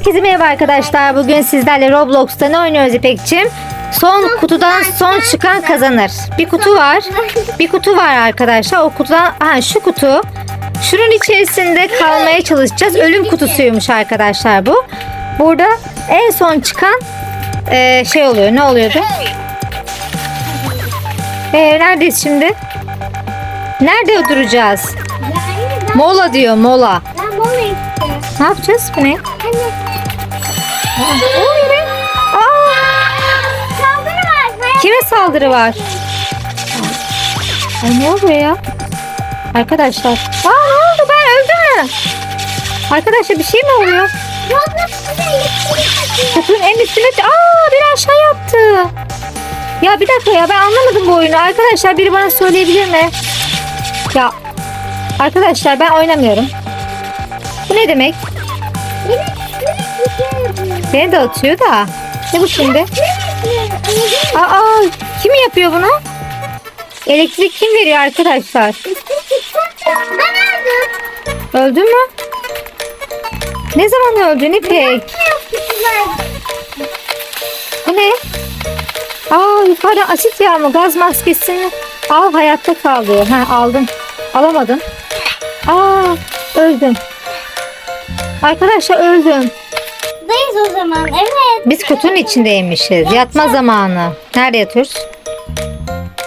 Herkese merhaba arkadaşlar. Bugün sizlerle Roblox'ta ne oynuyoruz İpek'cim? Son kutudan son çıkan kazanır. Bir kutu var. Bir kutu var arkadaşlar. O kutudan ha şu kutu. Şunun içerisinde kalmaya çalışacağız. Ölüm kutusuymuş arkadaşlar bu. Burada en son çıkan e, şey oluyor. Ne oluyordu? E, neredeyiz şimdi? Nerede duracağız? Mola diyor mola. ben, mola. Ne yapacağız? Bu ne? Anne. Ne oluyor be? Aa! Saldırı var. Kime saldırı var? Ay ne oluyor ya? Arkadaşlar. Aa ne oldu ben öldüm mü? Arkadaşlar bir şey mi oluyor? Kutunun en üstüne... Aa biri aşağı yaptı. Ya bir dakika ya ben anlamadım bu oyunu. Arkadaşlar biri bana söyleyebilir mi? Ya arkadaşlar ben oynamıyorum. Bu ne demek? Beni de atıyor da. Ne bu şimdi? Aa kim yapıyor bunu? Elektrik kim veriyor arkadaşlar? Öldün mü? Ne zaman öldün İpek? Bu ne? Aa yukarıda asit yağmur gaz maskesini al hayatta kaldı. Ha aldım. Alamadın. Aa öldüm. Arkadaşlar öldüm. Buradayız o zaman. Evet. Biz kutunun içindeymişiz. Yatma zamanı. Nerede yatıyoruz?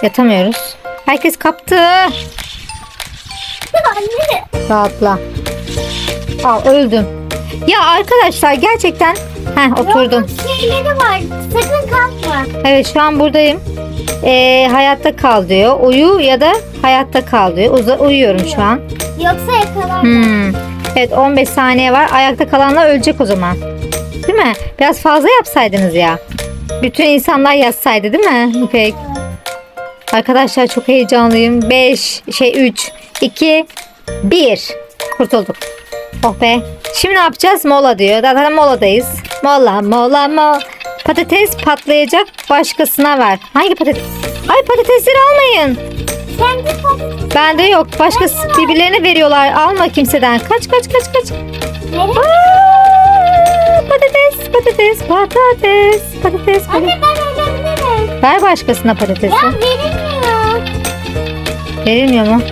Yatamıyoruz. Herkes kaptı. Anne. Rahatla. Aa öldüm. Ya arkadaşlar gerçekten Heh oturdum. Roblox şeyleri var. Sakın kalkma. Evet şu an buradayım. Ee, hayatta kal diyor. Uyu ya da hayatta kal diyor. Uza, uyuyorum şu an. Yoksa yakalar. Hmm. Evet 15 saniye var. Ayakta kalanlar ölecek o zaman. Değil mi? Biraz fazla yapsaydınız ya. Bütün insanlar yatsaydı değil mi İpek? Arkadaşlar çok heyecanlıyım. 5, şey 3, 2, 1. Kurtulduk. Oh be. Şimdi ne yapacağız? Mola diyor. Zaten moladayız. Mola, mola, mola. Patates patlayacak başkasına ver. Hangi patates? Ay patatesleri almayın. Sen de patates. Bende yok. Başkası birbirlerine veriyorlar. Alma kimseden. Kaç kaç kaç kaç. Aa, patates, patates, Anne patates. ben ölebilirim. Ver başkasına patatesi. Ya verilmiyor. Verilmiyor mu?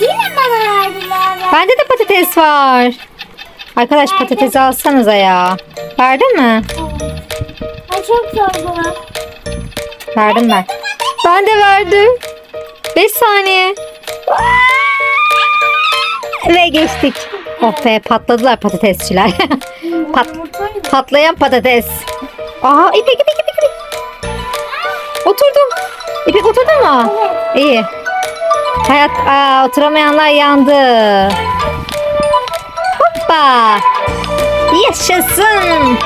Yine bana verdiler. Bende de patates var. Arkadaş patatesi alsanıza ya. Verdin mi? Ay çok zor bu. Verdim ben. Ben de verdim. 5 saniye. Ve geçtik. Oh be patladılar patatesçiler. Pat, patlayan patates. Aha ipek ipek ipek ipek. Oturdum. İpek oturdun mu? İyi. Hayat aa, oturamayanlar yandı. Hoppa. Yaşasın.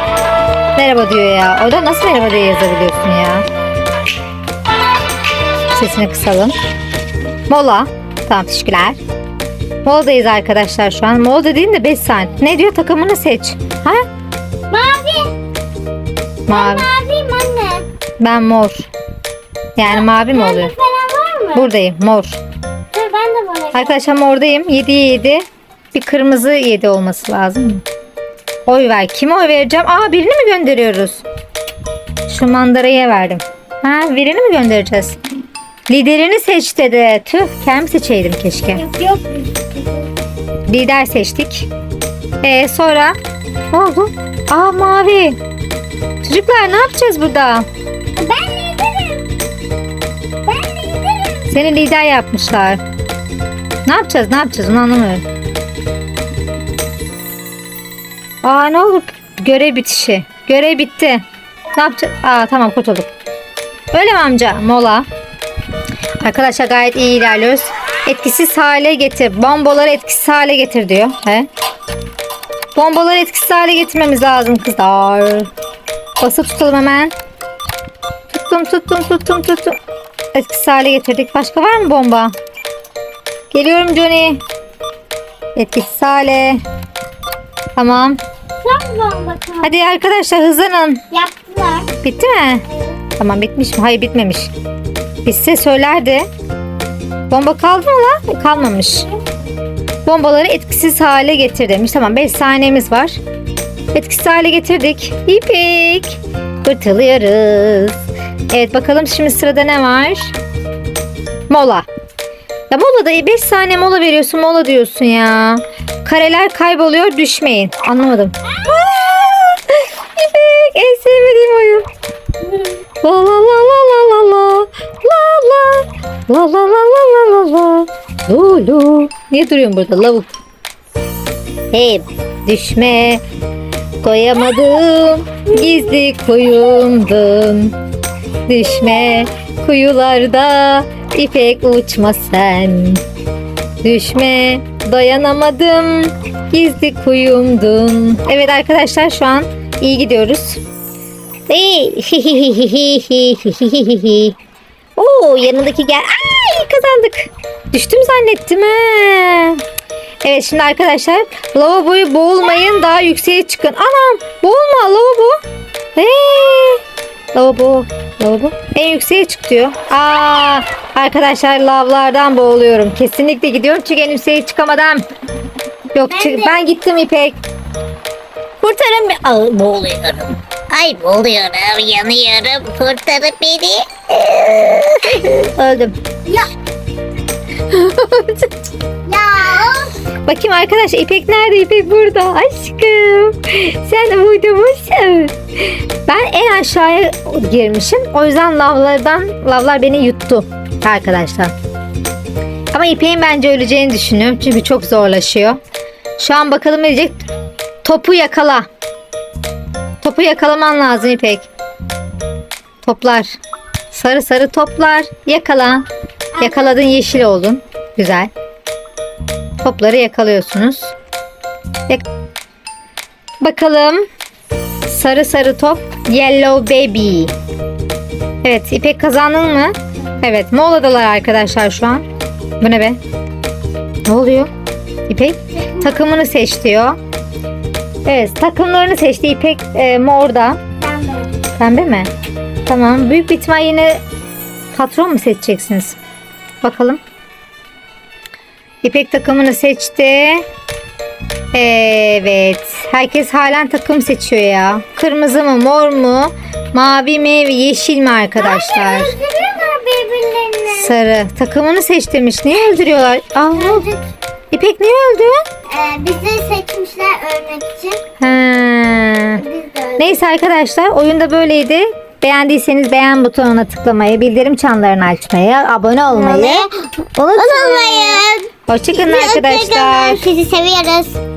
Merhaba diyor ya. Orada nasıl merhaba diye yazabiliyorsun ya? Sesini kısalım. Mola. Tamam teşekkürler. Moladayız arkadaşlar şu an. Mola dediğin de 5 saniye. Ne diyor takımını seç. Ha? Mavi. Mavi. Maviyim anne. Ben mor. Yani mavi mi oluyor? falan var mı? Buradayım mor. Dur ben de böyle. Arkadaşlar mordayım. 7'ye 7. Bir kırmızı 7 olması lazım. Oy ver. Kime oy vereceğim? Aa birini mi gönderiyoruz? Şu mandaraya verdim. Ha birini mi göndereceğiz? Liderini seç dedi. Tüh kendim seçeydim keşke. Yok yok. Lider seçtik. Ee sonra ne oldu? Aa mavi. Çocuklar ne yapacağız burada? Ben liderim. Ben liderim. Seni lider yapmışlar. Ne yapacağız? Ne yapacağız? Onu anlamıyorum. Aa ne olur? Görev bitişi. Görev bitti. Ne yapacağız? Aa tamam kurtulduk. Öyle mi amca? Mola. Arkadaşlar gayet iyi ilerliyoruz. Etkisiz hale getir. Bombaları etkisiz hale getir diyor. He? Bombaları etkisiz hale getirmemiz lazım kızlar. Basıp tutalım hemen. Tuttum tuttum tuttum tuttum. Etkisiz hale getirdik. Başka var mı bomba? Geliyorum Johnny. Etkisiz hale. Tamam. Hadi arkadaşlar hızlanın. Yaptılar. Bitti mi? Tamam bitmiş mi? Hayır bitmemiş. Bitse söylerdi. Bomba kaldı mı lan? Kalmamış. bombaları etkisiz hale getir demiş. Tamam 5 saniyemiz var. Etkisiz hale getirdik. İpek. Kurtuluyoruz. Evet bakalım şimdi sırada ne var? Mola. Ya molada 5 saniye mola veriyorsun mola diyorsun ya. Kareler kayboluyor düşmeyin. Anlamadım. İpek en sevmediğim oyun. La la la La la la la la la la. Lu lu. Niye duruyorsun burada lavuk? Hey düşme. Koyamadım gizli koyundum. Düşme kuyularda ipek uçma sen. Düşme dayanamadım gizli kuyumdum. Evet arkadaşlar şu an iyi gidiyoruz. Hey. Oo yanındaki gel. Ay kazandık. Düştüm zannettim he. Evet şimdi arkadaşlar lavaboyu boğulmayın daha yükseğe çıkın. Anam boğulma lavabo. Hey. Lavabo. Lavabo. En yükseğe çık diyor. Aa, arkadaşlar lavlardan boğuluyorum. Kesinlikle gidiyorum çünkü en yükseğe çıkamadan. Yok Ben çık- de. ben gittim İpek. Kurtarın. Ay boğuluyorum. Ay boğuluyorum. Yanıyorum. Kurtarın beni. Öldüm. Ya. ya. Bakayım arkadaşlar İpek nerede? İpek burada. Aşkım. Sen mısın? Ben en aşağıya girmişim. O yüzden lavlardan lavlar beni yuttu arkadaşlar. Ama İpek'in bence öleceğini düşünüyorum. Çünkü çok zorlaşıyor. Şu an bakalım ne diyecek? Topu yakala. Topu yakalaman lazım İpek. Toplar. Sarı sarı toplar. Yakala. Yakaladın yeşil oldun. Güzel. Topları yakalıyorsunuz. Yak- Bakalım. Sarı sarı top. Yellow baby. Evet İpek kazandın mı? Evet moladalar arkadaşlar şu an. Bu ne be? Ne oluyor? İpek takımını seç diyor. Evet takımlarını seçti. İpek e, morda. De. Pembe mi? Tamam. Büyük bir ihtimal yine patron mu seçeceksiniz? Bakalım. İpek takımını seçti. Evet. Herkes halen takım seçiyor ya. Kırmızı mı, mor mu, mavi mi, yeşil mi arkadaşlar? Öldürüyorlar birbirlerini. Sarı. Takımını seç demiş. Niye öldürüyorlar? Aa. İpek niye öldü? Ee, bizi seçmişler ölmek için. Ha. Biz de öldük. Neyse arkadaşlar oyunda böyleydi. Beğendiyseniz beğen butonuna tıklamayı, bildirim çanlarını açmayı, abone olmayı unutmayın. Unutmayın. Hoşçakalın arkadaşlar. Sizi seviyoruz.